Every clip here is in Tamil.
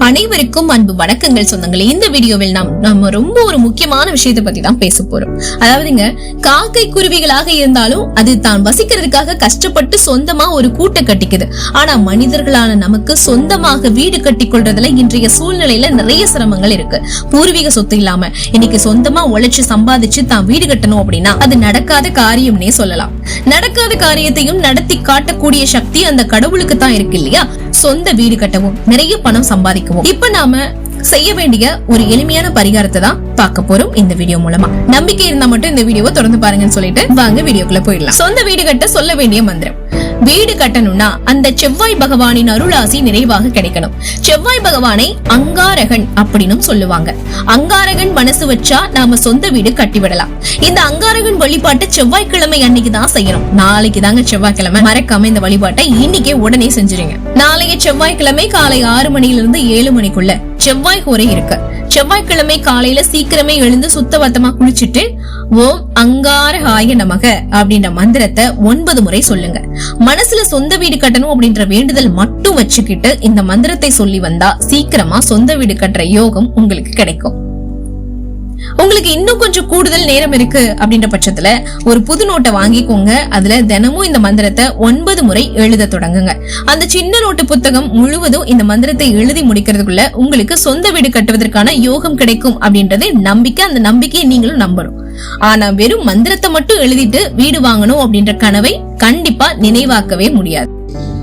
அனைவருக்கும் அன்பு வணக்கங்கள் சொந்தங்களே. இந்த வீடியோவில் நாம் நம்ம ரொம்ப ஒரு முக்கியமான விஷயத்தை பத்தி தான் பேச போறோம். அதாவதுங்க காக்கை குருவிகளாக இருந்தாலும் அது தான் வசிக்கிறதுக்காக கஷ்டப்பட்டு சொந்தமா ஒரு கூட்டை கட்டிக்குது. ஆனா மனிதர்களான நமக்கு சொந்தமாக வீடு கட்டி கொள்றதுல இன்றைய சூழ்நிலையில நிறைய சிரமங்கள் இருக்கு. பூர்வீக சொத்து இல்லாம இன்னைக்கு சொந்தமா உழைச்சு சம்பாதிச்சு தான் வீடு கட்டணும் அப்படின்னா அது நடக்காத காரியம்னே சொல்லலாம். நடக்காத காரியத்தையும் நடத்தி காட்டக்கூடிய சக்தி அந்த கடவுளுக்கு தான் இருக்கு இல்லையா? சொந்த வீடு கட்டவும் நிறைய பணம் சம்பாதிக்கவும். இப்ப நாம செய்ய வேண்டிய ஒரு எளிமையான பரிகாரத்தை தான் பார்க்க போறோம் இந்த வீடியோ மூலமா. நம்பிக்கை இருந்தா மட்டும் இந்த வீடியோவை தொடர்ந்து பாருங்கன்னு சொல்லிட்டு வாங்க வீடியோக்குள்ள போயிடலாம். சொந்த வீடு கட்ட சொல்ல வேண்டிய மந்திரம். வீடு கட்டணும்னா அந்த செவ்வாய் பகவானின் அருளாசி நிறைவாக கிடைக்கணும். செவ்வாய் பகவானை அங்காரகன் அப்படின்னு சொல்லுவாங்க. அங்காரகன் மனசு வச்சா நாம சொந்த வீடு கட்டிவிடலாம். இந்த அங்காரகன் வழிபாட்டை செவ்வாய்க்கிழமை அன்னைக்கு தான் செய்யணும். நாளைக்கு தாங்க செவ்வாய்க்கிழமை. மறக்காம இந்த வழிபாட்டை இன்னைக்கே உடனே செஞ்சிருங்க. நாளைய செவ்வாய்க்கிழமை காலை ஆறு மணியிலிருந்து ஏழு மணிக்குள்ள செவ்வாய் கூரை இருக்கு. செவ்வாய்க்கிழமை காலையில சீக்கிரமே எழுந்து சுத்தபத்தமா குளிச்சுட்டு ஓம் அங்காரஹாய நமக அப்படின்ற மந்திரத்தை ஒன்பது முறை சொல்லுங்க. மனசுல சொந்த வீடு கட்டணும் அப்படின்ற வேண்டுதல் மட்டும் வச்சுக்கிட்டு இந்த மந்திரத்தை சொல்லி வந்தா சீக்கிரமா சொந்த வீடு கட்டுற யோகம் உங்களுக்கு கிடைக்கும். உங்களுக்கு இன்னும் கொஞ்சம் கூடுதல் நேரம் இருக்கு அப்படின்ற பட்சத்துல ஒரு புது நோட்டை வாங்கிக்கோங்க. அதுல தினமும் இந்த மந்திரத்தை ஒன்பது முறை எழுத தொடங்குங்க. அந்த சின்ன நோட்டு புத்தகம் முழுவதும் இந்த மந்திரத்தை எழுதி முடிக்கிறதுக்குள்ள உங்களுக்கு சொந்த வீடு கட்டுவதற்கான யோகம் கிடைக்கும் அப்படின்றது நம்பிக்கை. அந்த நம்பிக்கையை நீங்களும் நம்பணும். ஆனா வெறும் மந்திரத்தை மட்டும் எழுதிட்டு வீடு வாங்கணும் அப்படின்ற கனவை கண்டிப்பா நினைவாக்கவே முடியாது.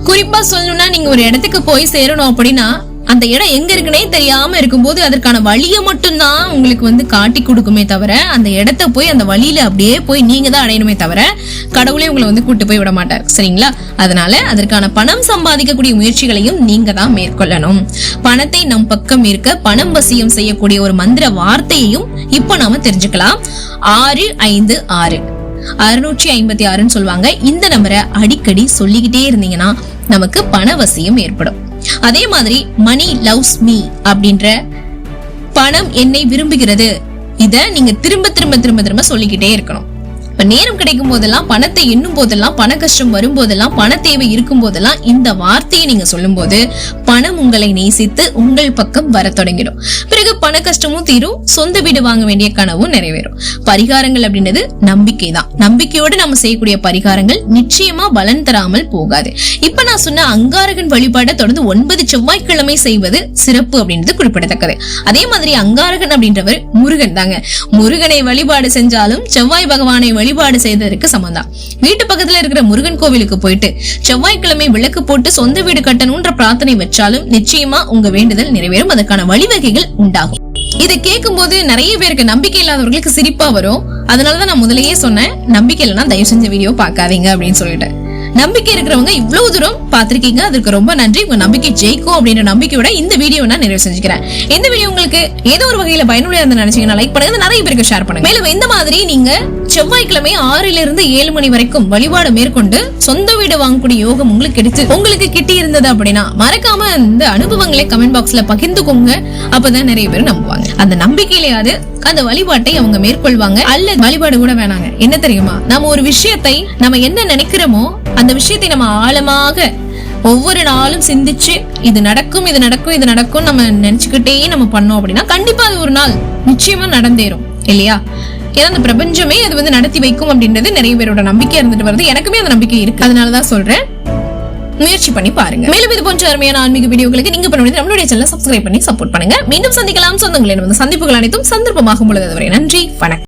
குறிப்பா சொல்லணும்னா நீங்க ஒரு இடத்துக்கு போய் சேரணும் அப்படின்னா அந்த இடம் எங்க இருக்குன்னே தெரியாம இருக்கும்போது அதற்கான வழியை மட்டும்தான் உங்களுக்கு வந்து காட்டி கொடுக்குமே தவிர அந்த இடத்த போய் அந்த வழியில அப்படியே போய் நீங்க தான் அடையணுமே தவிர கடவுளே உங்களை வந்து கூட்டு போய் விட மாட்டார். சரிங்களா? அதனால அதற்கான பணம் சம்பாதிக்கக்கூடிய முயற்சிகளையும் நீங்க தான் மேற்கொள்ளணும். பணத்தை நம் பக்கம் இருக்க பணம் வசியம் செய்யக்கூடிய ஒரு மந்திர வார்த்தையையும் இப்போ நாம தெரிஞ்சுக்கலாம். ஆறு ஐந்து ஆறு. அறுநூற்றி ஐம்பத்தி ஆறுன்னு சொல்லுவாங்க. இந்த நம்பரை அடிக்கடி சொல்லிக்கிட்டே இருந்தீங்கன்னா நமக்கு பண வசியம் ஏற்படும். அதே மாதிரி மணி லவ்ஸ் மீ அப்படின்ற பணம் என்னை விரும்புகிறது. இத நீங்க திரும்ப திரும்ப திரும்ப திரும்ப சொல்லிக்கிட்டே இருக்கணும். இப்ப நேரம் கிடைக்கும் போதெல்லாம் பணத்தை எண்ணும் போதெல்லாம் பண கஷ்டம் வரும்போதெல்லாம் பண தேவை இருக்கும் போதெல்லாம் இந்த வார்த்தையை நீங்க சொல்லும் போது பணம் உங்களை நேசித்து உங்கள் பக்கம் வர தொடங்கிடும். பண கஷ்டமும் தீரும் சொந்த வீடு வாங்க வேண்டிய கனவும் நிறைவேறும். பரிகாரங்கள் அப்படின்றது நம்பிக்கை தான் நம்பிக்கையோடு நம்ம செய்யக்கூடிய பரிகாரங்கள் நிச்சயமா பலன் தராமல் போகாது. இப்ப நான் சொன்ன அங்காரகன் வழிபாட்டை தொடர்ந்து ஒன்பது செவ்வாய்க்கிழமை செய்வது சிறப்பு அப்படின்றது குறிப்பிடத்தக்கது. அதே மாதிரி அங்காரகன் அப்படின்றவர் முருகன் தாங்க. முருகனை வழிபாடு செஞ்சாலும் செவ்வாய் பகவானை வழிபாடு செய்ததற்கு சமந்தான் வீட்டு பக்கத்துல இருக்கிற முருகன் கோவிலுக்கு போயிட்டு செவ்வாய்க்கிழமை விளக்கு போட்டு சொந்த வீடு கட்டணும்ன்ற பிரார்த்தனை வச்சாலும் நிச்சயமா உங்க வேண்டுதல் நிறைவேறும். அதற்கான வழிவகைகள் உண்டாகும். இதை கேட்கும்போது நிறைய பேருக்கு நம்பிக்கை இல்லாதவர்களுக்கு சிரிப்பா வரும். அதனாலதான் நான் முதலையே சொன்னேன் நம்பிக்கை இல்லைன்னா தயவு செஞ்ச வீடியோ பார்க்காதீங்க அப்படின்னு சொல்லிட்டு. நம்பிக்கை இருக்கிறவங்க இவ்வளவு தூரம் பார்த்துருக்கீங்க. அதுக்கு ரொம்ப நன்றி. உங்க நம்பிக்கை ஜெயிக்கும் அப்படின்ற நம்பிக்கையோட இந்த வீடியோ நான் நிறைவு செஞ்சுக்கிறேன். இந்த வீடியோ உங்களுக்கு ஏதோ ஒரு வகையில பயனுள்ள இருந்து நினைச்சீங்கன்னா லைக் பண்ணுங்க. நிறைய பேருக்கு ஷேர் பண்ணுங்க. மேலும் இந்த மாதிரி நீங்க செவ்வாய்க்கிழமை ஆறுல இருந்து ஏழு மணி வரைக்கும் வழிபாடு மேற்கொண்டு சொந்த வீடு வாங்கக்கூடிய யோகம் உங்களுக்கு கிடைச்சு உங்களுக்கு கிட்டி இருந்தது அப்படின்னா மறக்காம இந்த அனுபவங்களை கமெண்ட் பாக்ஸ்ல பகிர்ந்துக்கோங்க. அப்பதான் நிறைய பேர் நம்புவாங்க. அந்த நம்பிக்கையிலேயாவது அந்த வழிபாட்டை அவங்க மேற்கொள்வாங்க. அல்லது வழிபாடு கூட வேணாங்க. என்ன தெரியுமா? நம்ம ஒரு விஷயத்தை நம்ம என்ன நினைக்கிறோமோ அந்த விஷயத்தை நம்ம ஆழமாக ஒவ்வொரு நாளும் சிந்திச்சு இது நடக்கும் இது நடக்கும் இது நடக்கும் நம்ம நினைச்சுக்கிட்டே நம்ம பண்ணோம் அப்படின்னா கண்டிப்பா அது ஒரு நாள் நிச்சயமா நடந்தேறும் இல்லையா? ஏன்னா அந்த பிரபஞ்சமே அது வந்து நடத்தி வைக்கும் அப்படின்றது நிறைய பேரோட நம்பிக்கை இருந்துட்டு வருது. எனக்குமே அந்த நம்பிக்கை இருக்கு. அதனாலதான் சொல்றேன். முயற்சி பண்ணி பாருங்க. மேலும் இது போன்ற அருமையான ஆன்மீக வீடியோகளுக்கு நீங்க பண்ண முடியாது நம்மளுடைய சேனல் சப்ஸ்கிரைப் பண்ணி சப்போர்ட் பண்ணுங்க. மீண்டும் சந்திக்கலாம். சொந்தங்களின் வந்து சந்திப்புகள் அனைத்தும் சந்தர்ப்பமாகும் பொழுது அதுவரை நன்றி. வணக்கம்.